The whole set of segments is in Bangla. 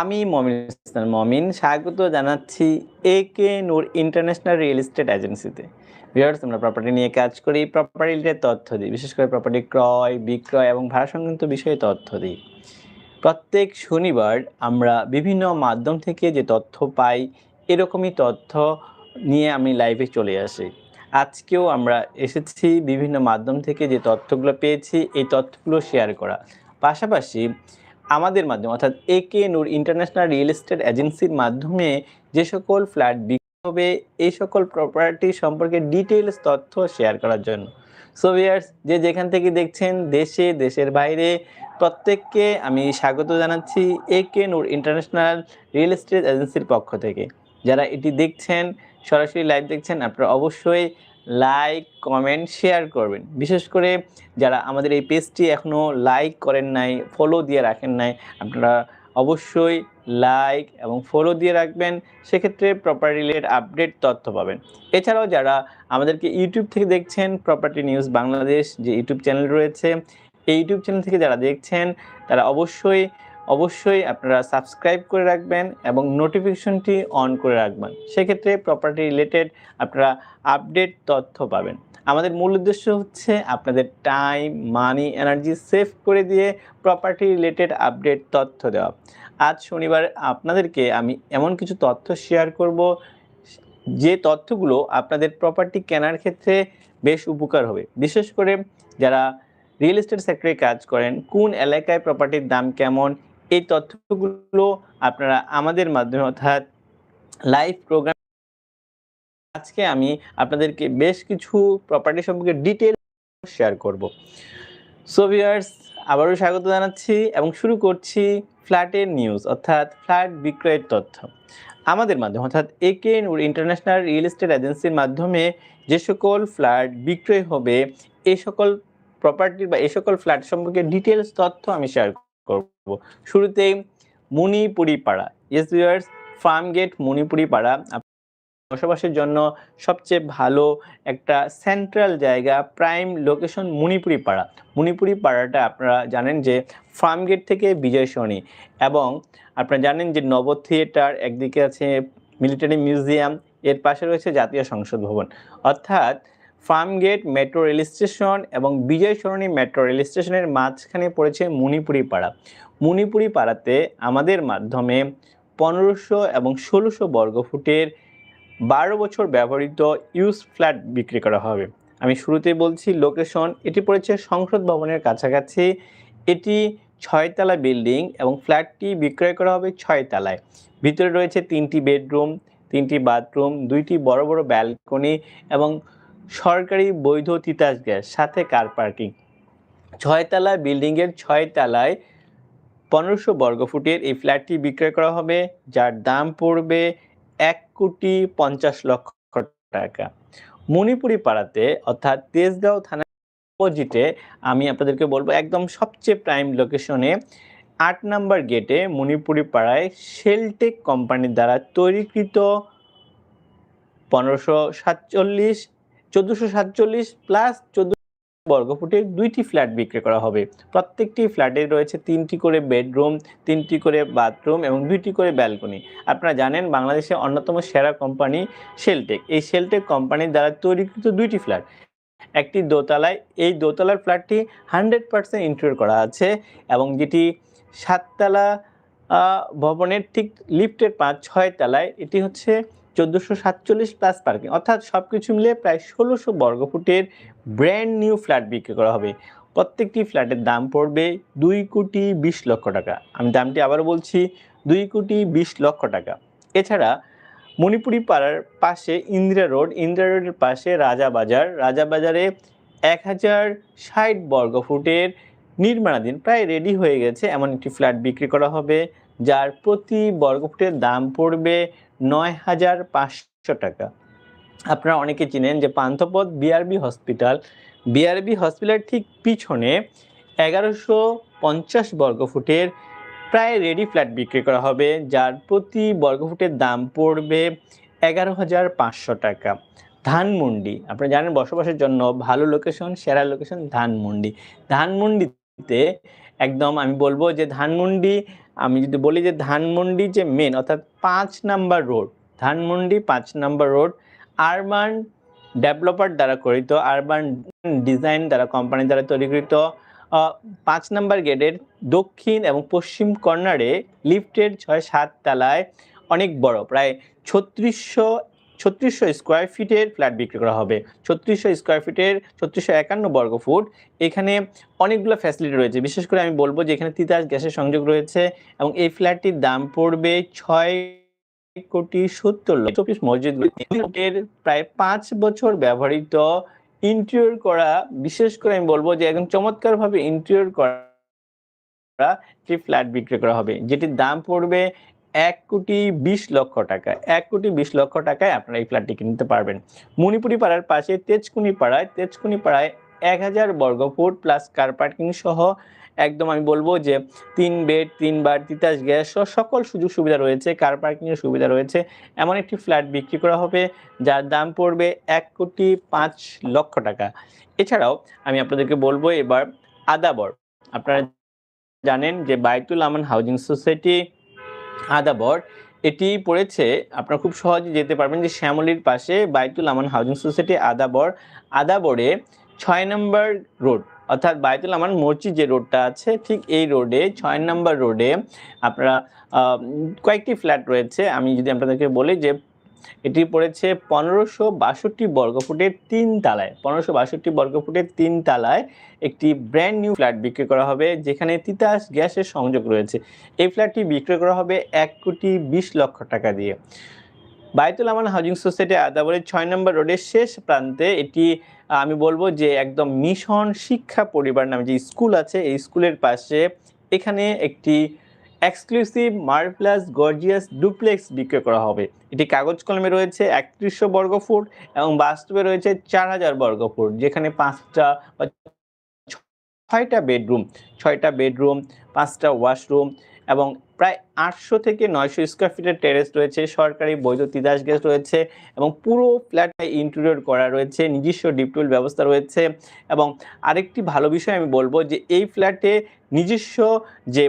আমি মমিন ইসলাম মমিন, স্বাগত জানাচ্ছি A K Noor international real estate এজেন্সিতে। ভিউয়ার্স, আমরা প্রপার্টি নিয়ে কাজ করি প্রপার্টি রিলেটেড তথ্য দিই, বিশেষ করে প্রপার্টি ক্রয়, বিক্রয় এবং ভাড়া সংক্রান্ত বিষয়ে তথ্য দিই। প্রত্যেক শনিবার আমরা বিভিন্ন মাধ্যম থেকে যে তথ্য পাই, এরকমই তথ্য নিয়ে আমি লাইভে চলে আসি। আজকেও আমরা এসেছি বিভিন্ন মাধ্যম থেকে যে তথ্যগুলো পেয়েছি, এই তথ্যগুলো শেয়ার করা। পাশাপাশি আমাদের মাধ্যমে, অর্থাৎ A K Noor international real estate এজেন্সির মাধ্যমে যে সকল ফ্ল্যাট বিক্রি হবে, এই সকল প্রপার্টি সম্পর্কে ডিটেলস তথ্য শেয়ার করার জন্য। সো ভিয়ার্স যে যেখান থেকে দেখছেন, দেশে, দেশের বাইরে, প্রত্যেককে আমি স্বাগত জানাচ্ছি A K Noor international real estate এজেন্সির পক্ষ থেকে। যারা এটি দেখছেন, সরাসরি লাইভ দেখছেন, আপনারা অবশ্যই লাইক কমেন্ট শেয়ার করবেন। বিশেষ করে যারা আমাদের এই পেজটি এখনও লাইক করেন নাই ফলো দিয়ে রাখেন নাই, আপনারা অবশ্যই লাইক এবং ফলো দিয়ে রাখবেন। সেক্ষেত্রে প্রপার্টি রিলেটেড আপডেট তথ্য পাবেন। এছাড়াও যারা আমাদেরকে ইউটিউব থেকে দেখছেন প্রপার্টি নিউজ বাংলাদেশ যে ইউটিউব চ্যানেল রয়েছে, এই ইউটিউব চ্যানেল থেকে যারা দেখছেন, তারা অবশ্যই অবশ্যই আপনারা সাবস্ক্রাইব করে রাখবেন এবং নোটিফিকেশনটি অন করে রাখবেন। সেক্ষেত্রে প্রপার্টি রিলেটেড আপনারা আপডেট তথ্য পাবেন। আমাদের মূল উদ্দেশ্য হচ্ছে আপনাদের টাইম মানি এনার্জি সেভ করে দিয়ে প্রপার্টি রিলেটেড আপডেট তথ্য দেওয়া। আজ শনিবার আপনাদেরকে আমি এমন কিছু তথ্য শেয়ার করব, যে তথ্যগুলো আপনাদের প্রপার্টি কেনার ক্ষেত্রে বেশ উপকার হবে। বিশেষ করে যারা রিয়েল এস্টেট সেক্টরে কাজ করেন, কোন এলাকায় প্রপার্টির দাম কেমন এই তথ্যগুলো আপনারা আমাদের মাধ্যমে, অর্থাৎ লাইভ প্রোগ্রাম আজকে আমি আপনাদেরকে বেশ কিছু প্রপার্টি সম্পর্কে ডিটেল শেয়ার করব। সো ভিউয়ার্স আবারও স্বাগত জানাচ্ছি এবং শুরু করছি ফ্ল্যাটের নিউজ অর্থাৎ ফ্ল্যাট বিক্রয়ের তথ্য। আমাদের মাধ্যমে, অর্থাৎ এ একে নূর ইন্টারন্যাশনাল রিয়েল এস্টেট এজেন্সির মাধ্যমে যে সকল ফ্ল্যাট বিক্রয় হবে এই সকল প্রপার্টি বা এই সকল ফ্ল্যাট সম্পর্কে ডিটেলস তথ্য আমি শেয়ার করব। শুরুতেই Manipuri Para yes viewers farm gate Manipuri Para বসবাসের জন্য সবচেয়ে ভালো একটা সেন্ট্রাল জায়গা প্রাইম লোকেশন মণিপুরি পাড়া মণিপুরি পাড়াটা আপনারা জানেন যে ফার্ম গেট থেকে বিজয় সরণি এবং আপনারা জানেন যে নব থিয়েটার একদিকে আছে মিলিটারি মিউজিয়াম এর পাশে রয়েছে জাতীয় সংসদ ভবন। অর্থাৎ farm gate metro rail station এবং বিজয় সরণি মেট্রো রেল স্টেশনের মাঝখানে পড়েছে মণিপুরি পাড়া মণিপুরি পাড়াতে আমাদের মাধ্যমে পনেরোশো এবং ষোলোশো বর্গফুটের বারো বছর ব্যবহৃত ইউজ ফ্ল্যাট বিক্রি করা হবে। আমি শুরুতে বলছি, লোকেশন, এটি পড়েছে সংসদ ভবনের কাছাকাছি। এটি ছয়তলা বিল্ডিং এবং ফ্ল্যাটটি বিক্রয় করা হবে ছয়তলায়। ভিতরে রয়েছে তিনটি বেডরুম, তিনটি বাথরুম, দুইটি বড় বড় ব্যালকনি এবং সরকারি বৈধ তিতাস গ্যাস, সাথে কার পার্কিং ছয়তলা বিল্ডিংয়ের ছয় তলায় পনেরোশো বর্গফুটের এই ফ্ল্যাটটি বিক্রয় করা হবে, যার দাম পড়বে এক কোটি পঞ্চাশ লক্ষ টাকা। মণিপুরি পাড়াতে, অর্থাৎ তেজগাঁও থানার অপোজিটে আমি আপনাদেরকে বলব একদম সবচেয়ে প্রাইম লোকেশনে আট নাম্বার গেটে মণিপুরি পাড়ায় শেলটেক কোম্পানির দ্বারা তৈরিকৃত পনেরোশো সাতচল্লিশ চোদ্দোশো সাতচল্লিশ প্লাস চোদ্দ বর্গফুটের দুইটি ফ্ল্যাট বিক্রি করা হবে। প্রত্যেকটি ফ্ল্যাটে রয়েছে তিনটি করে বেডরুম তিনটি করে বাথরুম এবং দুইটি করে ব্যালকনি আপনারা জানেন বাংলাদেশের অন্যতম সেরা কোম্পানি শেলটেক এই শেলটেক কোম্পানির দ্বারা তৈরিকৃত দুইটি ফ্ল্যাট একটি দোতলায়, এই দোতলার ফ্ল্যাটটি হান্ড্রেড পার্সেন্ট ইনক্লুড করা আছে এবং যেটি সাততলা ভবনের ঠিক লিফটের পাঁচ ছয় তলায়। এটি হচ্ছে চোদ্দোশো সাতচল্লিশ প্লাস পার্কিং অর্থাৎ সব কিছু মিলিয়ে প্রায় ষোলোশো বর্গফুটের ব্র্যান্ড নিউ ফ্ল্যাট বিক্রি করা হবে। প্রত্যেকটি ফ্ল্যাটের দাম পড়বে দুই কোটি বিশ লক্ষ টাকা। আমি দামটি আবারও বলছি, দুই কোটি বিশ লক্ষ টাকা। এছাড়া মণিপুরি পাড়ার পাশে ইন্দিরা রোড, ইন্দিরা রোডের পাশে রাজা বাজার। রাজা বাজারে এক হাজার ষাট বর্গফুটের নির্মাণাধীন, প্রায় রেডি হয়ে গেছে এমন একটি ফ্ল্যাট বিক্রি করা হবে। যার প্রতি বর্গফুটের দাম পড়বে নয় হাজার পাঁচশো টাকা। আপনারা অনেকে চিনেন যে পান্থপথ বিআরবি হসপিটাল, বিআরবি হসপিটালের ঠিক পিছনে এগারোশো পঞ্চাশ বর্গফুটের প্রায় রেডি ফ্ল্যাট বিক্রি করা হবে, যার প্রতি বর্গফুটের দাম পড়বে এগারো হাজার পাঁচশো টাকা। ধানমন্ডি, আপনারা জানেন বসবাসের জন্য ভালো লোকেশন সেরা লোকেশন ধানমন্ডি। ধানমন্ডিতে একদম আমি বলব যে ধানমন্ডি, আমি যদি বলি যে ধানমন্ডি যে মেন অর্থাৎ পাঁচ নাম্বার রোড ধানমন্ডি পাঁচ নাম্বার রোড আরবান ডেভেলপার দ্বারা করিত আরবান ডিজাইন দ্বারা কোম্পানি দ্বারা তৈরিকৃত পাঁচ নাম্বার গেটের দক্ষিণ এবং পশ্চিম কর্নারে লিফটের ছয় সাত তলায় অনেক বড়, প্রায় ছত্রিশশো ছত্রিশশো স্কোয়ার ফিটের ফ্ল্যাট বিক্রি করা হবে। ছত্রিশশো স্কোয়ার ফিটের ছত্রিশশো একান্ন বর্গ ফুট। এখানে অনেকগুলো ফ্যাসিলিটি রয়েছে। বিশেষ করে আমি বলব যে এখানে তিতাস গ্যাসের সংযোগ রয়েছে এবং এই ফ্ল্যাটটির দাম পড়বে ছয় কোটি সত্তর লক্ষ। চব্বিশ মসজিদ প্রায় পাঁচ বছর ব্যবহৃত ইন্টেরিয়র করা। বিশেষ করে আমি বলব যে একদম চমৎকারভাবে ইন্টেরিয়র করা একটি ফ্ল্যাট বিক্রি করা হবে। যেটির দাম পড়বে এক কোটি বিশ লক্ষ টাকা, এক কোটি বিশ লক্ষ টাকায় আপনারা এই ফ্ল্যাটটি কিনতে পারবেন। মণিপুরি পাড়ার পাশে তেজকুনি পাড়ায় তেজকুনি পাড়ায় এক হাজার বর্গ ফুট প্লাস কার পার্কিং সহ একদম আমি বলব যে তিন বেড তিন বার, তিতাস গ্যাস সহ সকল সুযোগ সুবিধা রয়েছে কার পার্কিংয়ের সুবিধা রয়েছে। এমন একটি ফ্ল্যাট বিক্রি করা হবে যার দাম পড়বে এক কোটি পাঁচ লক্ষ টাকা। এছাড়াও আমি আপনাদেরকে বলব এবার আদাবর। আপনারা জানেন যে বাইতুল আমান হাউজিং সোসাইটি আদাবর এটি পড়েছে, আপনারা খুব সহজে যেতে পারবেন যে শ্যামলির পাশে বাইতুল আমান হাউজিং সোসাইটি আদাবর আদাবরে ছয় নম্বর রোড, অর্থাৎ বাইতুল আমান মসজিদ যে রোডটা আছে, ঠিক এই রোডে, ছয় নম্বর রোডে আপনারা কয়েকটি ফ্ল্যাট রয়েছে। আমি যদি আপনাদেরকে বলি যে এটি পড়েছে পনেরোশো বাষট্টি বর্গফুটের তিন তালায়। পনেরোশো বাষট্টি বর্গফুটের তিন তালায় একটি ব্র্যান্ড নিউ ফ্ল্যাট বিক্রি করা হবে, যেখানে তিতাস গ্যাসের সংযোগ রয়েছে। এই ফ্ল্যাটটি বিক্রি করা হবে এক কোটি বিশ লক্ষ টাকা দিয়ে। বায়তুল আমান হাউজিং সোসাইটি আদাবরের ছয় নম্বর রোডের শেষ প্রান্তে এটি আমি বলব যে একদম মিশন শিক্ষা পরিবার নামে যে স্কুল আছে, এই স্কুলের পাশে এখানে একটি এক্সক্লুসিভ মার্ভেলাস গর্জিয়াস ডুপ্লেক্স বিক্রয় করা হবে। এটি কাগজ কলমে রয়েছে একত্রিশশো বর্গ ফুট এবং বাস্তবে রয়েছে চার হাজার বর্গ ফুট, যেখানে পাঁচটা বা ছয়টা বেডরুম ছয়টা বেডরুম পাঁচটা ওয়াশরুম এবং প্রায় আটশো থেকে নয়শো স্কোয়ার ফিটের টেরেস রয়েছে, সরকারি বৈধ তিতাস গ্যাস রয়েছে এবং পুরো ফ্ল্যাটে ইন্টেরিয়র করা রয়েছে, নিজস্ব ডিপটুল ব্যবস্থা রয়েছে এবং আরেকটি ভালো বিষয় আমি বলব যে এই ফ্ল্যাটে নিজস্ব যে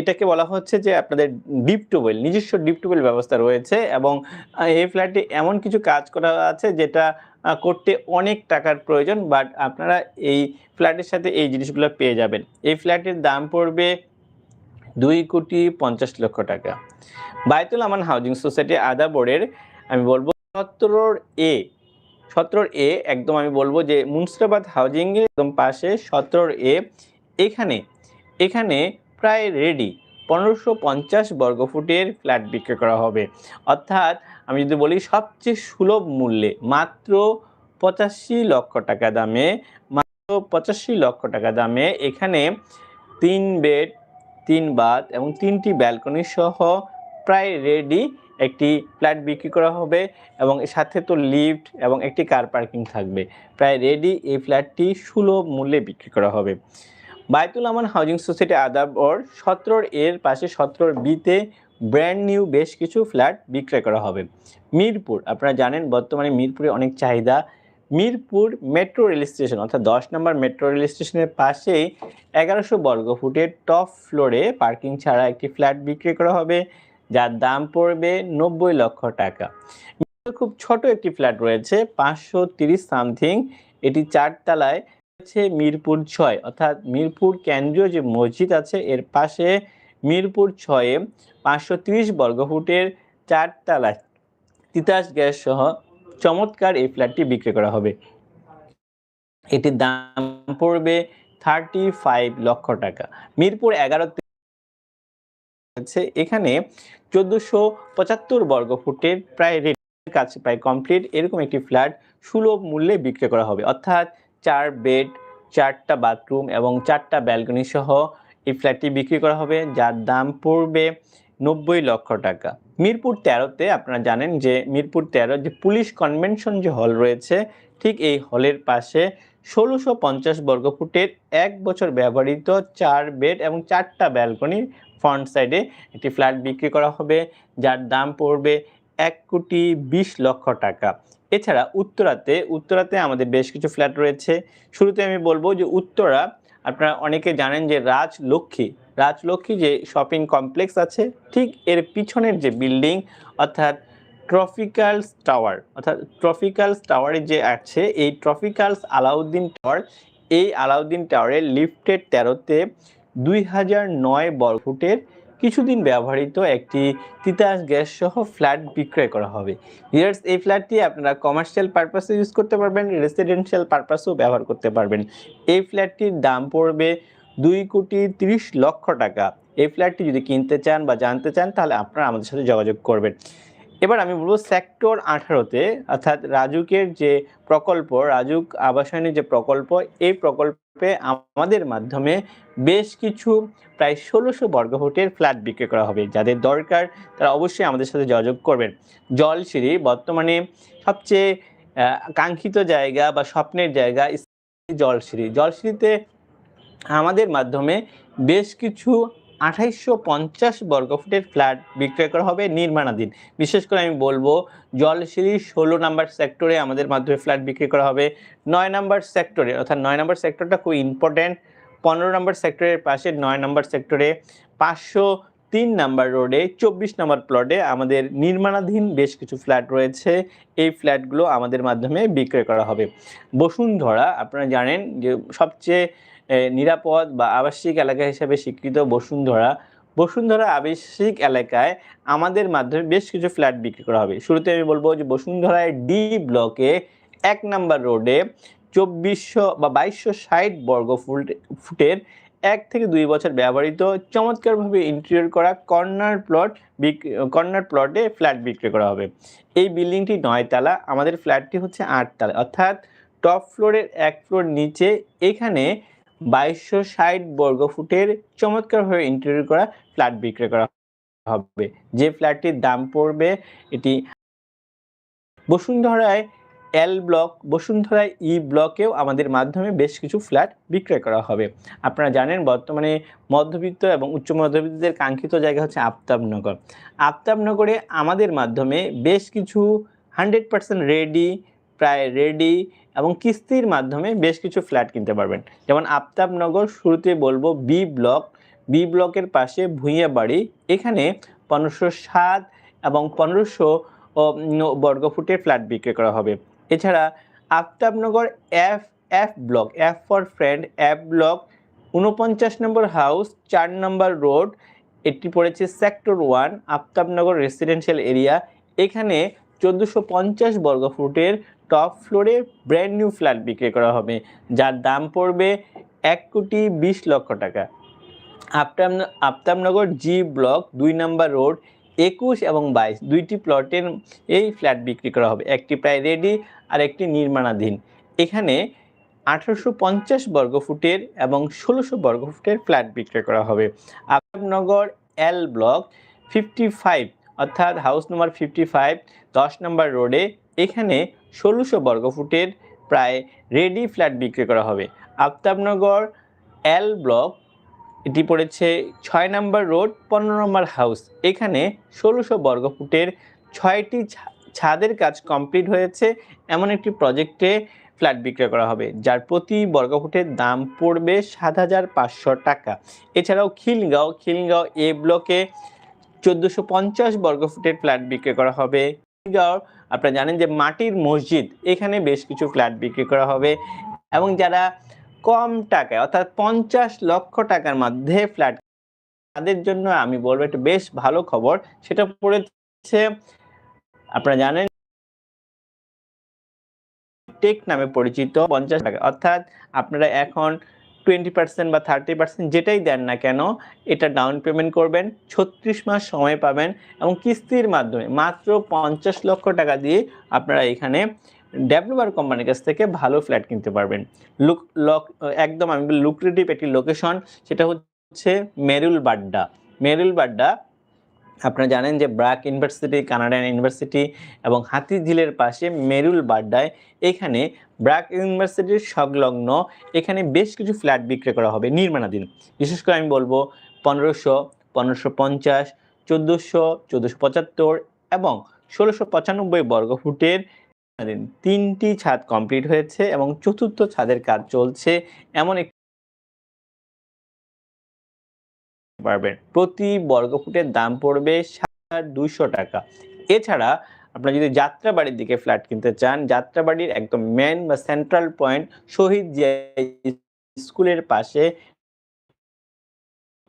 এটাকে বলা হচ্ছে যে আপনাদের ডিপ টিউবওয়েল নিজস্ব ডিপ টিউবওয়েল ব্যবস্থা রয়েছে এবং এই ফ্ল্যাটে এমন কিছু কাজ করা আছে যেটা করতে অনেক টাকার প্রয়োজন বাট আপনারা এই ফ্ল্যাটের সাথে এই জিনিসগুলো পেয়ে যাবেন। এই ফ্ল্যাটের দাম পড়বে দুই কোটি পঞ্চাশ লক্ষ টাকা। বায়তুল আমান হাউজিং সোসাইটি আদা বোর্ডের, আমি বলব সতেরোর এ সতেরোর এ একদম আমি বলব যে মুন্সিরাবাদ হাউজিং একদম পাশে সতেরোর এ, এখানে এখানে প্রায় রেডি পনেরোশো পঞ্চাশ বর্গফুটের ফ্ল্যাট বিক্রি করা হবে। অর্থাৎ আমি যদি বলি সবচেয়ে সুলভ মূল্যে মাত্র পঁচাশি লক্ষ টাকা দামে, মাত্র পঁচাশি লক্ষ টাকা দামে এখানে তিন বেড তিন বাথ এবং তিনটি ব্যালকনি সহ প্রায় রেডি একটি ফ্ল্যাট বিক্রি করা হবে এবং সাথে তো লিফট এবং একটি কার পার্কিং থাকবে। প্রায় রেডি এই ফ্ল্যাটটি সুলভ মূল্যে বিক্রি করা হবে। বায়তুল আমান হাউজিং সোসাইটি আদাবর সতেরোর এর পাশে সতেরোর বিতে ব্র্যান্ড নিউ বেশ কিছু ফ্ল্যাট বিক্রয় করা হবে। মিরপুর, আপনারা জানেন বর্তমানে মিরপুরে অনেক চাহিদা মিরপুর মেট্রো রেল স্টেশন, অর্থাৎ দশ নম্বর মেট্রো রেল স্টেশনের পাশেই এগারোশো বর্গ ফুটের টপ ফ্লোরে পার্কিং ছাড়া একটি ফ্ল্যাট বিক্রি করা হবে, যার দাম পড়বে নব্বই লক্ষ টাকা। খুব ছোট একটি ফ্ল্যাট রয়েছে, পাঁচশো তিরিশ সামথিং। এটি চারতলায় হচ্ছে মিরপুর ছয়, অর্থাৎ মিরপুর কেন্দ্রীয় যে মসজিদ আছে, এর পাশে মিরপুর ছয়ে পাঁচশো তিরিশ বর্গফুটের চারতলায় তিতাস গ্যাস সহ চমৎকার এই ফ্ল্যাটটি বিক্রি করা হবে। এটির দাম পড়বে থার্টি ফাইভ লক্ষ টাকা। মিরপুর এগারোতে আছে এখানে চোদ্দোশো পঁচাত্তর বর্গ ফুটের প্রায় কাছে প্রায় কমপ্লিট এরকম একটি ফ্ল্যাট সুলভ মূল্যে বিক্রি করা হবে। অর্থাৎ চার বেড, চারটা বাথরুম এবং চারটা ব্যালকনি সহ এই ফ্ল্যাটটি বিক্রি করা হবে, যার দাম পড়বে নব্বই লক্ষ টাকা। মিরপুর তেরোতে আপনারা জানেন যে মিরপুর তেরো যে পুলিশ কনভেনশন যে হল রয়েছে, ঠিক এই হলের পাশে ষোলোশো পঞ্চাশ বর্গ ফুটের এক বছর ব্যবহৃত চার বেড এবং চারটা ব্যালকনি ফ্রন্ট সাইডে একটি ফ্ল্যাট বিক্রি করা হবে, যার দাম পড়বে এক কোটি বিশ লক্ষ টাকা। এছাড়া উত্তরাতে উত্তরাতে আমাদের বেশ কিছু ফ্ল্যাট রয়েছে। শুরুতে আমি বলব যে উত্তরা আপনারা অনেকে জানেন যে রাজলক্ষ্মী রাজলক্ষ্মী যে শপিং কমপ্লেক্স আছে, ঠিক এর পিছনের যে বিল্ডিং অর্থাৎ ট্রফিক্যালস টাওয়ার অর্থাৎ ট্রফিক্যালস টাওয়ারে যে আছে, এই ট্রফিক্যালস আলাউদ্দিন টাওয়ার এই আলাউদ্দিন টাওয়ারের লিফটের তেরোতে দুই হাজার নয় বর্গ ফুটের কিছুদিন ব্যবহৃত একটি তিতাস গ্যাস সহ ফ্ল্যাট বিক্রয় করা হবে। ভিউয়ার্স এই ফ্ল্যাটটি আপনারা কমার্শিয়াল পারপাসে ইউজ করতে পারবেন রেসিডেন্সিয়াল পারপাসেও ব্যবহার করতে পারবেন। এই ফ্ল্যাটটির দাম পড়বে দুই কোটি তিরিশ লক্ষ টাকা। এই ফ্ল্যাটটি যদি কিনতে চান বা জানতে চান, তাহলে আপনারা আমাদের সাথে যোগাযোগ করবেন। এবার আমি বলব সেক্টর আঠারোতে, অর্থাৎ রাজুকের যে প্রকল্প, রাজুক আবাসনের যে প্রকল্প, এই প্রকল্পে আমাদের মাধ্যমে বেশ কিছু প্রায় ষোলোশো বর্গফুটের ফ্ল্যাট বিক্রি করা হবে। যাদের দরকার, তারা অবশ্যই আমাদের সাথে যোগাযোগ করবেন। জলসিঁড়ি বর্তমানে সবচেয়ে কাঙ্ক্ষিত জায়গা বা স্বপ্নের জায়গা জলসিঁড়ি। জলসিঁড়িতে আমাদের মাধ্যমে বেশ কিছু আঠাইশশো পঞ্চাশ বর্গফুটের ফ্ল্যাট বিক্রয় করা হবে নির্মাণাধীন। বিশেষ করে আমি বলব জলসিঁড়ি ষোলো নাম্বার সেক্টরে আমাদের মাধ্যমে ফ্ল্যাট বিক্রি করা হবে। নয় নাম্বার সেক্টরে, অর্থাৎ নয় নাম্বার সেক্টরটা খুব ইম্পর্ট্যান্ট পনেরো নম্বর সেক্টরের পাশে নয় নম্বর সেক্টরে, পাঁচশো তিন নাম্বার রোডে, চব্বিশ নম্বর প্লটে আমাদের নির্মাণাধীন বেশ কিছু ফ্ল্যাট রয়েছে। এই ফ্ল্যাটগুলো আমাদের মাধ্যমে বিক্রয় করা হবে। বসুন্ধরা, আপনারা জানেন যে সবচেয়ে নিরাপদ বা আবাসিক এলাকা হিসেবে স্বীকৃত বসুন্ধরা। বসুন্ধরা আবাসিক এলাকায় আমাদের মাধ্যমে বেশ কিছু ফ্ল্যাট বিক্রি করা হবে। শুরুতে আমি বলব যে বসুন্ধরায় ডি ব্লকে এক নাম্বার রোডে চব্বিশশো বা বাইশশো ষাট বর্গ ফুট, ফুটের এক থেকে দুই বছর ব্যবহৃত, চমৎকারভাবে ইন্টেরিয়র করা কর্নার প্লট কর্নার প্লটে ফ্ল্যাট বিক্রি করা হবে। এই বিল্ডিংটি নয়তলা আমাদের ফ্ল্যাটটি হচ্ছে আটতলা অর্থাৎ টপ ফ্লোরের এক ফ্লোর নিচে এখানে বাইশশো ষাট বর্গ ফুটের চমৎকারভাবে ইন্টেরিয়র করা ফ্ল্যাট বিক্রি করা হবে। যে ফ্ল্যাটটির দাম পড়বে এটি বসুন্ধরায় এল ব্লক বসুন্ধরা ই ব্লকেও আমাদের মাধ্যমে বেশ কিছু ফ্ল্যাট বিক্রয় করা হবে। আপনারা জানেন, বর্তমানে মধ্যবিত্ত এবং উচ্চ মধ্যবিত্তদের কাঙ্ক্ষিত জায়গা হচ্ছে আফতাবনগর। আফতাবনগরে আমাদের মাধ্যমে বেশ কিছু হান্ড্রেড পার্সেন্ট রেডি প্রায় রেডি এবং কিস্তির মাধ্যমে বেশ কিছু ফ্ল্যাট কিনতে পারবেন। যেমন আফতাবনগর, শুরুতে বলব বি ব্লক বি ব্লকের পাশে ভূঁইয়া বাড়ি এখানে পনেরোশো সাত এবং পনেরোশো বর্গফুটের ফ্ল্যাট বিক্রি করা হবে। এছাড়া Aftabnagar F F block F for friend F block উনপঞ্চাশ নম্বর হাউস চার নম্বর রোড এটি পড়েছে sector one Aftabnagar residential area এখানে চোদ্দোশো পঞ্চাশ বর্গফুটের টপ ফ্লোরে ব্র্যান্ড নিউ ফ্ল্যাট বিক্রি করা হবে, যার দাম পড়বে এক কোটি বিশ লক্ষ টাকা। আফতাব আপতামনগর জি ব্লক দুই নম্বর রোড একুশ এবং বাইশ, দুইটি প্লটের এই ফ্ল্যাট বিক্রি করা হবে। একটি প্রায় রেডি আর একটি নির্মাণাধীন। এখানে আঠারোশো পঞ্চাশ বর্গফুটের এবং ষোলোশো বর্গফুটের ফ্ল্যাট বিক্রি করা হবে। Aftabnagar L block fifty five অর্থাৎ হাউস নম্বর ফিফটি ফাইভ দশ নম্বর রোডে এখানে ষোলোশো বর্গফুটের প্রায় রেডি ফ্ল্যাট বিক্রি করা হবে। আফতাবনগর এল ব্লক এটি পড়েছে ছয় নম্বর রোড, পনেরো নম্বর হাউস এখানে ষোলোশো বর্গফুটের ছয়টি ছাদের কাজ কমপ্লিট হয়েছে। এমন একটি প্রজেক্টে ফ্ল্যাট বিক্রয় করা হবে, যার প্রতি বর্গফুটের দাম পড়বে সাত হাজার পাঁচশো টাকা। এছাড়াও খিলগাঁও খিলগাঁও এ ব্লকে চোদ্দোশো পঞ্চাশ বর্গফুটের ফ্ল্যাট বিক্রি করা হবে। খিলগাঁও আপনারা জানেন যে মাটির মসজিদ, এখানে বেশ কিছু ফ্ল্যাট বিক্রি করা হবে এবং যারা কম টাকায়, অর্থাৎ পঞ্চাশ লক্ষ টাকার মধ্যে ফ্ল্যাট তাদের জন্য আমি বলব একটা বেশ ভালো খবর। সেটা পড়েছে, আপনারা জানেন টেক নামে পরিচিত, পঞ্চাশ টাকা। অর্থাৎ আপনারা এখন টোয়েন্টি পার্সেন্ট বা থার্টি পার্সেন্ট যেটাই দেন না কেন, এটা ডাউন পেমেন্ট করবেন, ছত্রিশ মাস সময় পাবেন এবং কিস্তির মাধ্যমে মাত্র পঞ্চাশ লক্ষ টাকা দিয়ে আপনারা এখানে ডেভেলপার কোম্পানির কাছ থেকে ভালো ফ্ল্যাট কিনতে পারবেন। লুক লক একদম আমি লুক্রেটিভ একটি লোকেশন সেটা হচ্ছে মেরুল বাড্ডা। মেরুল বাড্ডা আপনারা জানেন যে ব্রাক ইউনিভার্সিটি, কানাডিয়ান ইউনিভার্সিটি এবং হাতিঝিলের পাশে মেরুল বাড্ডায় এখানে ব্রাক ইউনিভার্সিটির সংলগ্ন এখানে বেশ কিছু ফ্ল্যাট বিক্রি করা হবে নির্মাণাধীন। বিশেষ করে আমি বলব পনেরোশো পনেরোশো পঞ্চাশ, চোদ্দোশো চোদ্দোশো পঁচাত্তর এবং ষোলোশো পঁচানব্বই বর্গফুটের তিনটি ছাদ কমপ্লিট হয়েছে এবং চতুর্থ ছাদের কাজ চলছে এমন পারবেন। প্রতি বর্গফুটের দাম পড়বে সাত দুশো টাকা। এছাড়া আপনার যদি যাত্রাবাড়ির দিকে ফ্ল্যাট কিনতে চান, যাত্রাবাড়ির একদম মেন বা সেন্ট্রাল পয়েন্ট শহীদ স্কুলের পাশে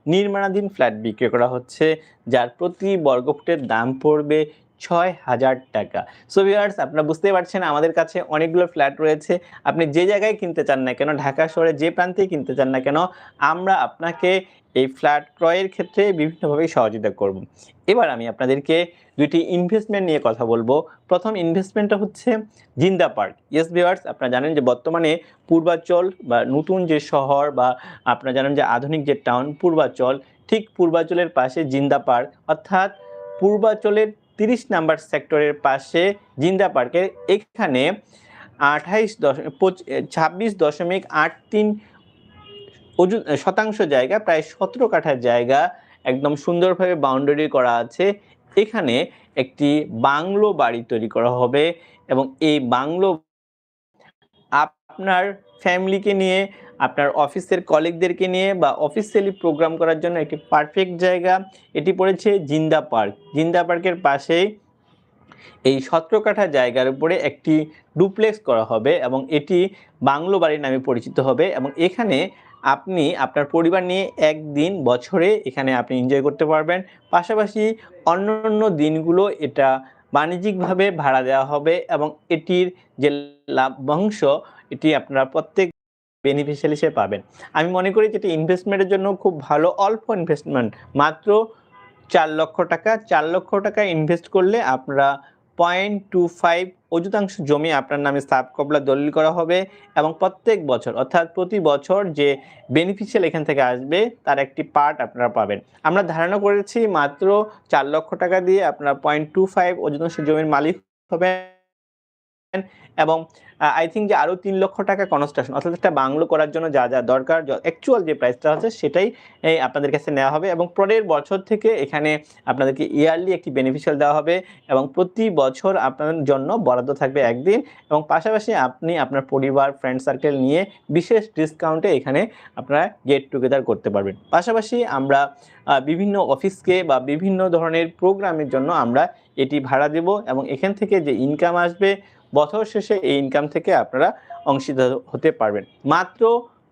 নির্মাণাধীন ফ্ল্যাট বিক্রি করা হচ্ছে, যার প্রতি বর্গফুটের দাম পড়বে ছয় হাজার টাকা। সো ভিউয়ার্স আপনারা বুঝতে পারছেন, আমাদের কাছে অনেকগুলো ফ্ল্যাট রয়েছে। আপনি যে জায়গায় কিনতে চান না কেন, ঢাকা শহরে যে প্রান্তেই কিনতে চান না কেন, আমরা আপনাকে এই ফ্ল্যাট ক্রয়ের ক্ষেত্রে বিভিন্নভাবে সহযোগিতা করব। এবার আমি আপনাদেরকে দুইটি ইনভেস্টমেন্ট নিয়ে কথা বলব। প্রথম ইনভেস্টমেন্টটা হচ্ছে জিন্দা পার্ক। ইয়েস ভিউয়ার্স আপনারা জানেন যে বর্তমানে পূর্বাচল বা নতুন যে শহর বা আপনারা জানেন যে আধুনিক যে টাউন পূর্বাচল, ঠিক পূর্বাচলের পাশে জিন্দা পার্ক। অর্থাৎ পূর্বাচলের তিরিশ নাম্বার সেক্টরের পাশে জিন্দা পার্কের এখানে আঠাইশ দশমিক ছাব্বিশ দশমিক আট তিন শতাংশ জায়গা, প্রায় সতেরো কাঠার জায়গা একদম সুন্দরভাবে বাউন্ডারি করা আছে। এখানে একটি বাংলো বাড়ি তৈরি করা হবে এবং এই বাংলো আপনার ফ্যামিলিকে নিয়ে আপনার অফিসের কলিগদেরকে নিয়ে বা অফিসিয়ালি প্রোগ্রাম করার জন্য একটি পারফেক্ট জায়গা। এটি পড়েছে জিন্দা পার্ক। জিন্দা পার্কের পাশেই এই সতেরো কাঠা জায়গার উপরে একটি ডুপ্লেক্স করা হবে এবং এটি বাংলো বাড়ি নামে পরিচিত হবে এবং এখানে আপনি আপনার পরিবার নিয়ে একদিন বছরে এখানে আপনি এনজয় করতে পারবেন। পাশাপাশি অন্যান্য দিনগুলো এটা বাণিজ্যিকভাবে ভাড়া দেওয়া হবে এবং এটির যে লাভ্যাংশ এটি আপনারা প্রত্যেক বেনিফিশিয়াল হিসেবে পাবেন। আমি মনে করি যেটি ইনভেস্টমেন্টের জন্য খুব ভালো, অল্প ইনভেস্টমেন্ট মাত্র চার লক্ষ টাকা। চার লক্ষ টাকা ইনভেস্ট করলে আপনারা পয়েন্ট টু ফাইভ অযুতাংশ জমি আপনার নামে সাব কবলা দলিল করা হবে এবং প্রত্যেক বছর, অর্থাৎ প্রতি বছর যে বেনিফিশিয়াল এখান থেকে আসবে, তার একটি পার্ট আপনারা পাবেন। আমরা ধারণা করেছি মাত্র চার লক্ষ টাকা দিয়ে আপনারা পয়েন্ট টু ফাইভ অযুতাংশ জমির মালিক হবেন। এবং আই থিঙ্ক যে আরও তিন লক্ষ টাকা কনস্ট্রাকশন অর্থাৎ একটা বাংলো করার জন্য যা যা দরকার অ্যাকচুয়াল যে প্রাইসটা আছে সেটাই আপনাদের কাছে নেওয়া হবে এবং পরের বছর থেকে এখানে আপনাদেরকে ইয়ারলি একটি বেনিফিশিয়াল দেওয়া হবে এবং প্রতি বছর আপনাদের জন্য বরাদ্দ থাকবে একদিন এবং পাশাপাশি আপনি আপনার পরিবার ফ্রেন্ড সার্কেল নিয়ে বিশেষ ডিসকাউন্টে এখানে আপনারা গেট টুগেদার করতে পারবেন। পাশাপাশি আমরা বিভিন্ন অফিসকে বা বিভিন্ন ধরনের প্রোগ্রামের জন্য আমরা এটি ভাড়া দেব এবং এখান থেকে যে ইনকাম আসবে বছর শেষে এই ইনকাম থেকে আপনারা অংশীদার হতে পারবেন। মাত্র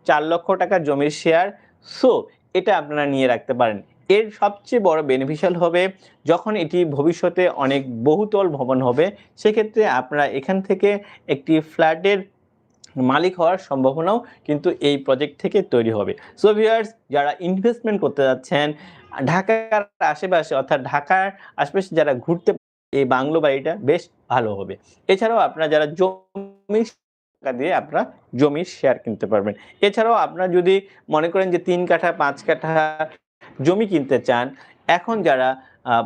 চার লক্ষ টাকা জমির শেয়ার সো এটা আপনারা নিয়ে রাখতে পারেন। এর সবচেয়ে বড় বেনিফিশিয়াল হবে যখন এটি ভবিষ্যতে অনেক বহুতল ভবন হবে, সেক্ষেত্রে আপনারা এখান থেকে একটি ফ্ল্যাটের মালিক হওয়ার সম্ভাবনাও কিন্তু এই প্রজেক্ট থেকে তৈরি হবে। সো ভিউয়ার্স যারা ইনভেস্টমেন্ট করতে যাচ্ছেন, ঢাকার আশেপাশে অর্থাৎ ঢাকার আশেপাশে যারা ঘুরতে এই বাংলো বাড়িটা বেশ ভালো হবে। এছাড়াও আপনারা যারা জমি টাকা দিয়ে আপনারা জমির শেয়ার কিনতে পারবেন। এছাড়াও আপনারা যদি মনে করেন যে তিন কাঠা, পাঁচ কাঠা জমি কিনতে চান, এখন যারা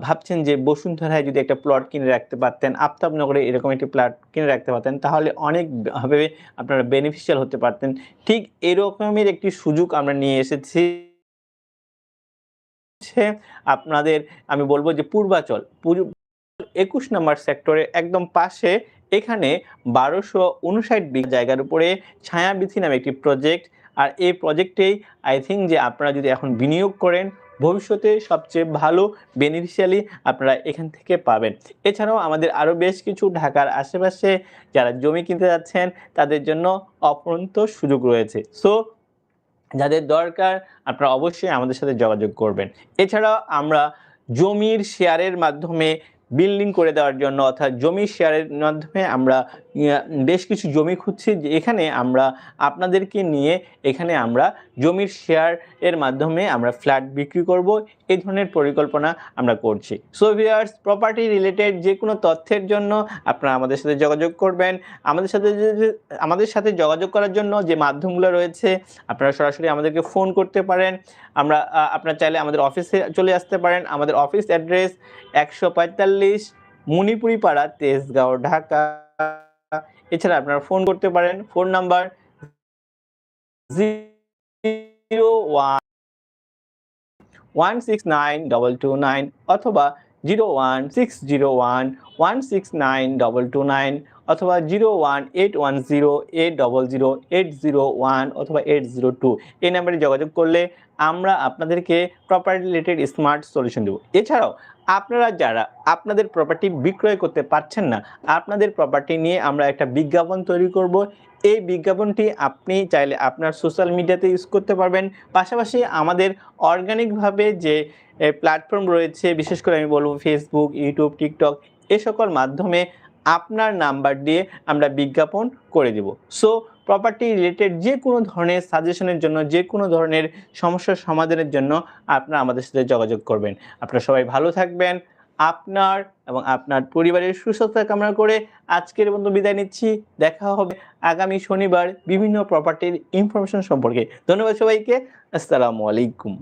ভাবছেন যে বসুন্ধরায় যদি একটা প্লট কিনে রাখতে পারতেন, আফতাবনগরে এরকম একটি প্লট কিনে রাখতে পারতেন, তাহলে অনেকভাবে আপনারা বেনিফিশিয়াল হতে পারতেন। ঠিক এরকমের একটি সুযোগ আমরা নিয়ে এসেছি। আপনাদের, আমি বলব যে পূর্বাচল, পূর্ব একুশ নম্বর সেক্টরের একদম পাশে এখানে বারোশো উনষাট বিঘা জায়গার উপরে ছায়াবিথি নামে একটি প্রজেক্ট আর এই প্রজেক্টেই আই থিঙ্ক যে আপনারা যদি এখন বিনিয়োগ করেন, ভবিষ্যতে সবচেয়ে ভালো বেনিফিশিয়ালি আপনারা এখান থেকে পাবেন। এছাড়াও আমাদের আরও বেশ কিছু ঢাকার আশেপাশে যারা জমি কিনতে যাচ্ছেন, তাদের জন্য অপরন্ত সুযোগ রয়েছে। সো যাদের দরকার আপনারা অবশ্যই আমাদের সাথে যোগাযোগ করবেন। এছাড়াও আমরা জমির শেয়ারের মাধ্যমে বিল্ডিং করে দেওয়ার জন্য অর্থাৎ জমি শেয়ারের মাধ্যমে আমরা বেশ কিছু জমি খুঁজছি যে এখানে আমরা আপনাদেরকে নিয়ে এখানে আমরা জমির শেয়ার এর মাধ্যমে আমরা ফ্ল্যাট বিক্রি করব। এই ধরনের পরিকল্পনা আমরা করছি। সো ভিউয়ার্স প্রপার্টি রিলেটেড যে কোনো তথ্যের জন্য আপনারা আমাদের সাথে যোগাযোগ করবেন। আমাদের সাথে আমাদের সাথে যোগাযোগ করার জন্য যে মাধ্যমগুলো রয়েছে, আপনারা সরাসরি আমাদেরকে ফোন করতে পারেন। আমরা আপনারা চাইলে আমাদের অফিসে চলে আসতে পারেন। আমাদের অফিস অ্যাড্রেস একশো পঁয়তাল্লিশ মণিপুরি পাড়া তেজগাঁও, ঢাকা। এছাড়া আপনারা ফোন করতে পারেন। Phone number zero one one six nine double two nine অথবা zero one six zero one one six nine double two nine অথবা zero one eight one zero eight double zero eight zero one অথবা এইট জিরো টু। এই নাম্বারে যোগাযোগ করলে আমরা আপনাদেরকে প্রপার্টি রিলেটেড স্মার্ট সলিউশন দেবো। এছাড়াও, আপনারা যারা আপনাদের প্রপার্টি বিক্রয় করতে পারছেন না, আপনাদের প্রপার্টি নিয়ে আমরা একটা বিজ্ঞাপন তৈরি করব। এই বিজ্ঞাপনটি আপনি চাইলে আপনার সোশ্যাল মিডিয়াতে ইউজ করতে পারবেন। পাশাপাশি আমাদের অর্গানিকভাবে যে প্ল্যাটফর্ম রয়েছে, বিশেষ করে আমি বলব ফেসবুক ইউটিউব টিকটক এ সকল মাধ্যমে আপনার নাম্বার দিয়ে আমরা বিজ্ঞাপন করে দেব। সো প্রপার্টি রিলেটেড যে কোনো ধরনের সাজেশনের জন্য, যে কোনো ধরনের সমস্যার সমাধানের জন্য আপনারা আমাদের সাথে যোগাযোগ করবেন। আপনারা সবাই ভালো থাকবেন। আপনার এবং আপনার পরিবারের সুস্বাস্থ্য কামনা করে আজকের মতো বিদায় নিচ্ছি। দেখা হবে আগামী শনিবার বিভিন্ন প্রপার্টির ইনফরমেশন সম্পর্কে। ধন্যবাদ সবাইকে। আসসালামু আলাইকুম।